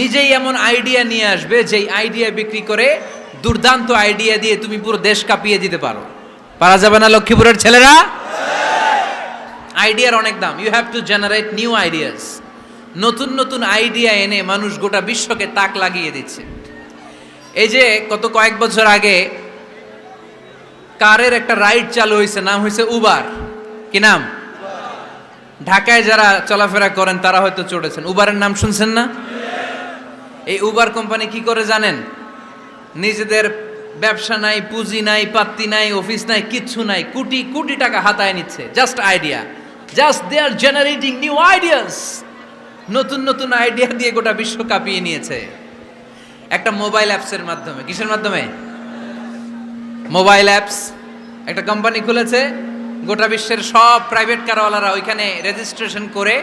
নিজেই এমন আইডিয়া নিয়ে আসবে, যেই আইডিয়া বিক্রি করে দুর্দান্ত আইডিয়া দিয়ে তুমি পুরো দেশ কাঁপিয়ে দিতে পারো। পারা যাবে না লক্ষ্মীপুরের ছেলেরা? আইডিয়ার অনেক দাম। You have to generate new ideas নতুন নতুন আইডিয়া এনে মানুষ গোটা বিশ্বকে তাক লাগিয়ে দিচ্ছে। এই যে কত কয়েক বছর আগে কারের একটা রাইড চালু হয়েছে, নাম হয়েছে উবার কি নাম? ঢাকায় যারা চলাফেরা করেন, তারা হয়তো চড়েছেন। উবারের নাম শুনছেন না? এই উবার কোম্পানি কি করে জানেন? নিজেদের ব্যবসা নাই, পুঁজি নাই, পাত্তি নাই অফিস নাই, কিচ্ছু নাই, কোটি কোটি টাকা হাতায় নিচ্ছে। Just idea just they are generating new ideas নতুন নতুন আইডিয়া দিয়ে গোটা বিশ্ব কাঁপিয়ে নিয়েছে। একটা মোবাইল অ্যাপসের মাধ্যমে। কিসের মাধ্যমে? মোবাইল অ্যাপস একটা কোম্পানি খুলেছে। গোটা বিশ্বের সব প্রাইভেট কারওয়ালারা ওইখানে রেজিস্ট্রেশন করে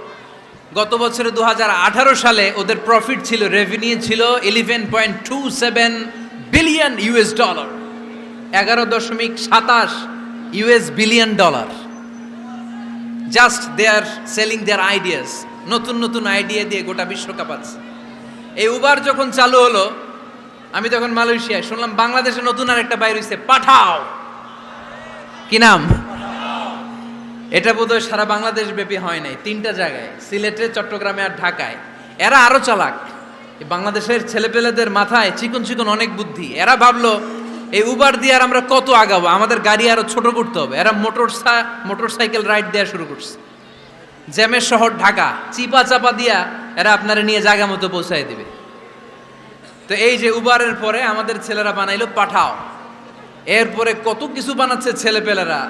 গত বছরে দু হাজার আঠারো সালে ওদের প্রফিট ছিল রেভিনিউ ছিল eleven point two seven billion US dollar এগারো দশমিক সাতাশ US billion dollar just they are selling their ideas নতুন নতুন আইডিয়া দিয়ে গোটা বিশ্ব কাঁপাচ্ছে। এই উবার যখন চালু হলো, আমি তখন মালয়েশিয়ায়, শুনলাম বাংলাদেশে নতুন আর একটা বাইর হইছে, পাঠাও। কি নাম? এটা বোধহয় সারা বাংলাদেশ ব্যাপী হয় নাই, তিনটা জায়গায়, সিলেটে, চট্টগ্রামে আর ঢাকায়। এরা আরও চালাক। বাংলাদেশের ছেলেপেলেদের মাথায় চিকন চিকন অনেক বুদ্ধি। এরা ভাবলো, এই উবার দিয়ে আর আমরা কত আগাবো? আমাদের গাড়ি আরও ছোট করতে হবে। এরা মোটর মোটর সাইকেল রাইড দেওয়া শুরু করছে। জ্যামের শহর ঢাকা। চিপা চাপা দিয়া এরা আপনারা নিয়ে জায়গা মতো পৌঁছায় দিবে। তো এই যে উবারের পরে আমাদের ছেলেরা বানাইলো পাঠাও। এরপরে কত কিছু বানাচ্ছে ছেলেপেলেরা।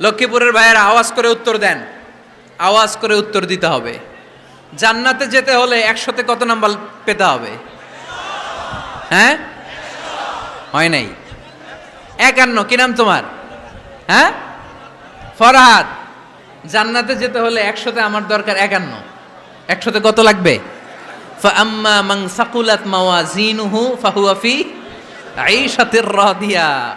লক্ষ্মীপুরের ভাইয়েরা আওয়াজ করে উত্তর দেন। আওয়াজ করে উত্তর দিতে হবে। জান্নাতে যেতে হলে একশোতে কত নাম্বার পেতে হবে? হ্যাঁ? হয় নাই। একান্ন, কি নাম তোমার? হ্যাঁ? ফরহাদ। জান্নাতে যেতে হলে একশোতে আমার দরকার একান্ন। একশোতে কত লাগবে? ফাম্মা মাং সাকুলাত মাওয়াজিনুহু ফাহুয়া ফি আইশাতির রাদিয়া।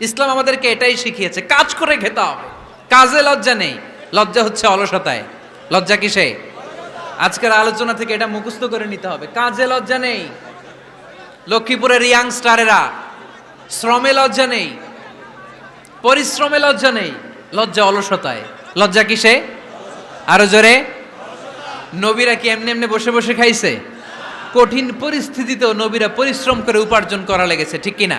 ইসলাম আমাদেরকে এটাই শিখিয়েছে, কাজ করে খেতে হবে। কাজে লজ্জা নেই, লজ্জা হচ্ছে অলসতায়। লজ্জা কিসে? আজকের আলোচনা থেকে এটা মুখস্থ করে নিতে হবে। কাজে লজ্জা নেই, লক্ষ্মীপুরের ইয়াং স্টারেরা শ্রমে লজ্জা নেই, পরিশ্রমে লজ্জা নেই, লজ্জা অলসতায়। লজ্জা কিসে? আরও জোরে। নবীরা কি এমনি এমনি বসে বসে খাইছে? কঠিন পরিস্থিতিতেও নবীরা পরিশ্রম করে উপার্জন করা লেগেছে, ঠিক কিনা?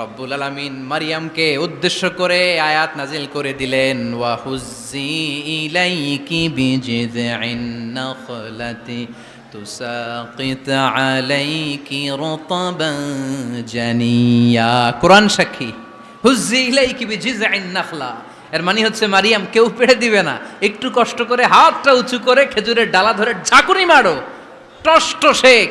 রব্বুল আলামিন মারিয়ামকে উদ্দেশ্য করে আয়াত নাজিল করে দিলেন, ওয়া হুজ্জি ইলাইকি বিজিযিন নাখলাতি, তুসাকিত আলাইকি রতাবান জানিয়া। কোরআন সাক্ষী, হুজ্জি ইলাইকি বিজিযিন নাখলা। এর মানে হচ্ছে মারিয়াম কেউ পেড়ে দিবে না, একটু কষ্ট করে হাতটা উঁচু করে খেজুরের ডালা ধরে ঝাঁকুনি মারো। টষ্ট শেখ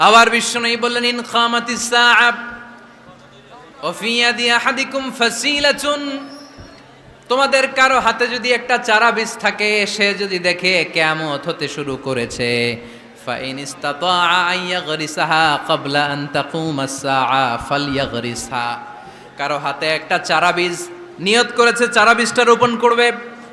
আবার বিশ্ব নেই বললেন ইন খামাতিস সাআব وفي يد أحدكم فسيلة তোমাদের কারো হাতে যদি একটা চারা বীজ থাকে সে যদি দেখে কেমত হতে শুরু করেছে فإن استطاع أن يغرسها قبل أن تقوم الساعة فليغرسها কারো হাতে একটা চারা বীজ নিয়ত করেছে চারা বীজটা রোপণ করবে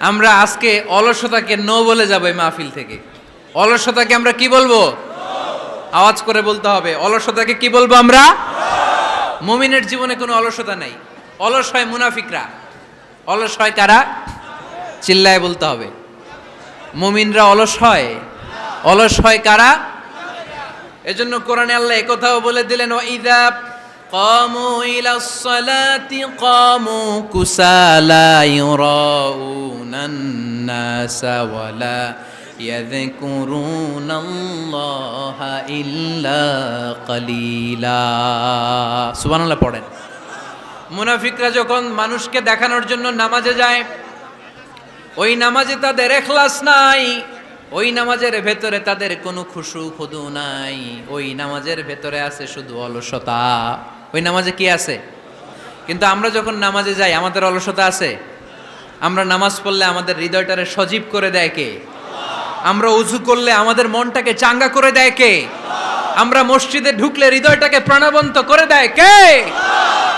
আমরা আজকে অলসতাকে নো বলে যাবো এই মাহফিল থেকে অলসতাকে আমরা কি বলবো আওয়াজ করে বলতে হবে অলসতাকে কি বলবো আমরা মুমিনের জীবনে কোনো অলসতা নেই অলস হয় মুনাফিকরা অলস হয় কারা চিল্লায় বলতে হবে মুমিনরা অলস হয় অলস হয় কারা এজন্য কোরআনে আল্লাহ একথাও বলে দিলেন ও ইদা قاموا إلى الصلاة قاموا كسالى يراءون الناس ولا يذكرون الله إلا قليلا সুবহান আল্লাহ পড়েন মুনাফিকরা যখন মানুষকে দেখানোর জন্য নামাজে যায় ওই নামাজে তাদের এখলাস নাই ওই নামাজের ভেতরে তাদের কোনো খুশু খুদু নাই ওই নামাজের ভেতরে আছে শুধু অলসতা ওই নামাজে কি আছে কিন্তু আমরা যখন নামাজে যাই আমাদের অলসতা আছে আমরা নামাজ পড়লে আমাদের হৃদয়টারে সজীব করে দেয় কে? আমরা উজু করলে আমাদের মনটাকে চাঙ্গা করে দেয় কে? আমরা মসজিদে ঢুকলে হৃদয়টাকে প্রাণবন্ত করে দেয় কে?